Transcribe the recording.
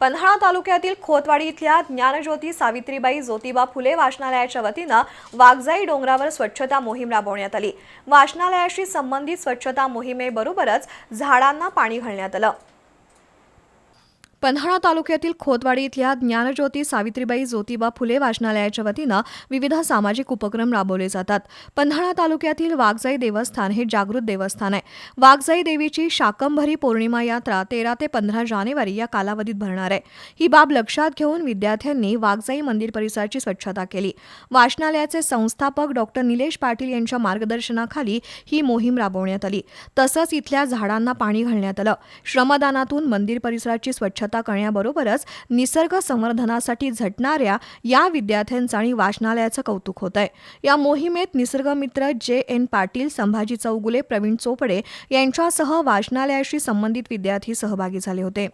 पन्हाळा तालुक्यातील खोतवाडी इथल्या ज्ञानज्योती सावित्रीबाई ज्योतिबा फुले वाचनालयाच्या वतीनं वाघजाई डोंगरावर स्वच्छता मोहीम राबवण्यात आली. वाचनालयाशी संबंधित स्वच्छता मोहिमेबरोबरच झाडांना पाणी घालण्यात आलं. पन्हाळा तालुक्यातील खोतवाडी इथल्या ज्ञानज्योती सावित्रीबाई ज्योतिबा फुले वाचनालयाच्या वतीनं विविध सामाजिक उपक्रम राबवले जातात. पन्हाळा तालुक्यातील वाघजाई देवस्थान हे जागृत देवस्थान आहे. वाघजाई देवीची शाकंभरी पौर्णिमा यात्रा तेरा ते पंधरा जानेवारी या कालावधीत भरणार आहे. ही बाब लक्षात घेऊन विद्यार्थ्यांनी वाघजाई मंदिर परिसराची स्वच्छता केली. वाचनालयाचे संस्थापक डॉक्टर निलेश पाटील यांच्या मार्गदर्शनाखाली ही मोहीम राबवण्यात आली. तसंच इथल्या झाडांना पाणी घालण्यात आलं. श्रमदानातून मंदिर परिसराची स्वच्छता करण्याबरोबरच निसर्ग संवर्धनासाठी झटणाऱ्या या विद्यार्थ्यांचं आणि वाचनालयाचं कौतुक होत आहे या मोहिमेत निसर्गमित्र जे एन पाटील संभाजी चौगुले प्रवीण चोपडे यांच्यासह वाचनालयाशी संबंधित विद्यार्थी सहभागी झाले होते.